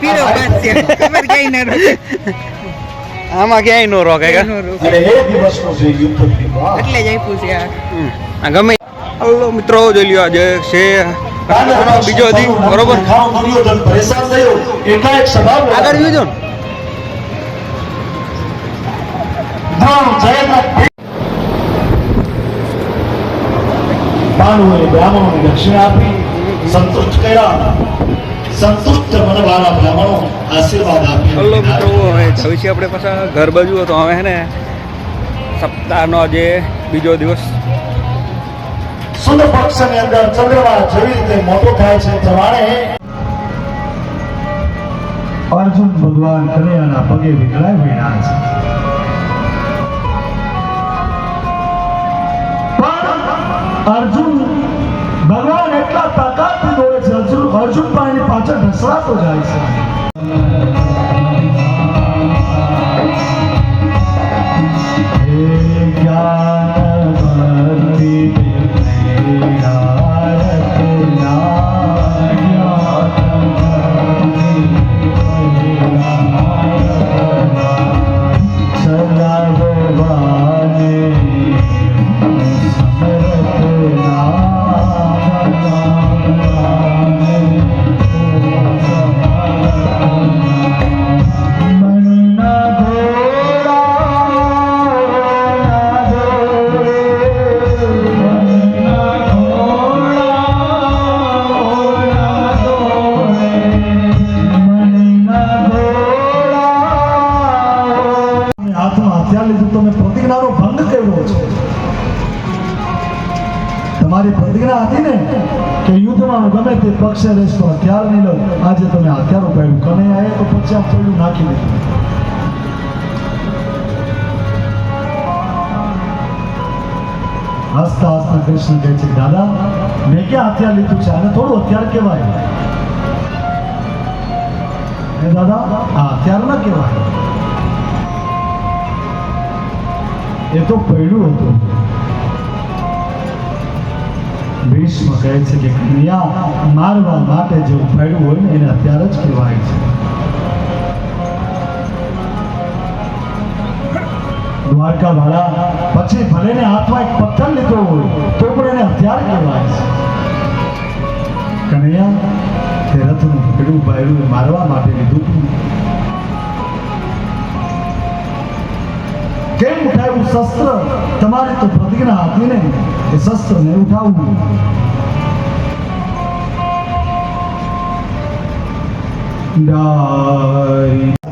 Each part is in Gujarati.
પીળો ભાત છે ખબર કઈ ના આમાં ક્યાંય નો રોક. અને એ દિવસનો છે યુદ્ધની વાત એટલે જ આપ્યું છે આ. ગમે. હલો મિત્રો જોઈ લ્યો આજે છે. બીજો હતી બરોબર? આગળ જોજો. ને દ્રોણ બ્રાહ્મણોને દક્ષિણા આપી. સંતુષ્ટ કર્યા સંતુષ્ટ મનવાળા બ્રાહ્મણો આશીર્વાદ આપી હલો મિત્રો હવે જવી છીએ આપણે પાછા ઘર બાજુ તો હવે હે ને સપ્તાહનો આજે બીજો દિવસ સુદ પક્ષની અંદર ચંદ્રમા જેવી રીતે મોટો થાય છે પ્રમાણે અર્જુન ભગવાન કનૈયાના પગે વિકળાય ભીણા છે પણ અર્જુન ભગવાન એટલા તાકાતથી દોડે છે અર્જુન અર્જુન પણ એની પાછળ ઢસડાતો જાય છે. તમારી પ્રતિજ્ઞા હતી ને કે યુદ્ધમાં હું ગમે તે પક્ષે રહીશ પણ હથિયાર નહીં લઉં આજે તમે હથિયાર ઉપાડ્યું કને આવે તો પછી આ પેલું નાખી દીધું હસતા હસતા કૃષ્ણ કહે છે દાદા મેં ક્યાં હથિયાર લીધું છે આને થોડું હથિયાર કહેવાય હે દાદા આ હથિયાર ના કહેવાય એ તો પૈડું હતું ભીષ્મ કહે છે કે કન્યા મારવા માટે જે પૈડું હોય એને અત્યારે જ કહેવાય છે. દ્વારકા વાળા પછી ભલે ને હાથમાં એક પથ્થર લીધો હોય, તો પણ એને હથિયાર કહેવાય છે. કનૈયા તે રથનું પીડું બાયડું મારવા માટે લીધું. કેમ ઉઠાવ્યું શસ્ત્ર? તમારે તો પ્રતિજ્ઞા હતી ને એ શસ્ત્રને ઉઠાવવું.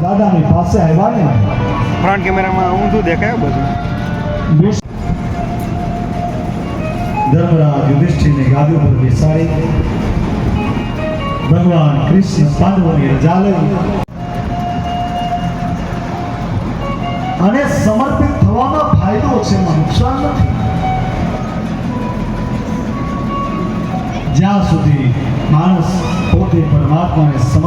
દાદાની પાસે આવ્યા ને ફ્રન્ટ કેમેરામાં ઊંધું દેખાય બધું. ધર્મરાજ યુધિષ્ઠિરને ગાદી પર બેસાડી. ભગવાન કૃષ્ણ પાંડવોની રજા લઈ. અને સમર્પિત થવામાં ફાયદો છે એમાં નુકસાન નથી જ્યાં સુધી માણસ પોતે પરમાત્માને સમર્પિત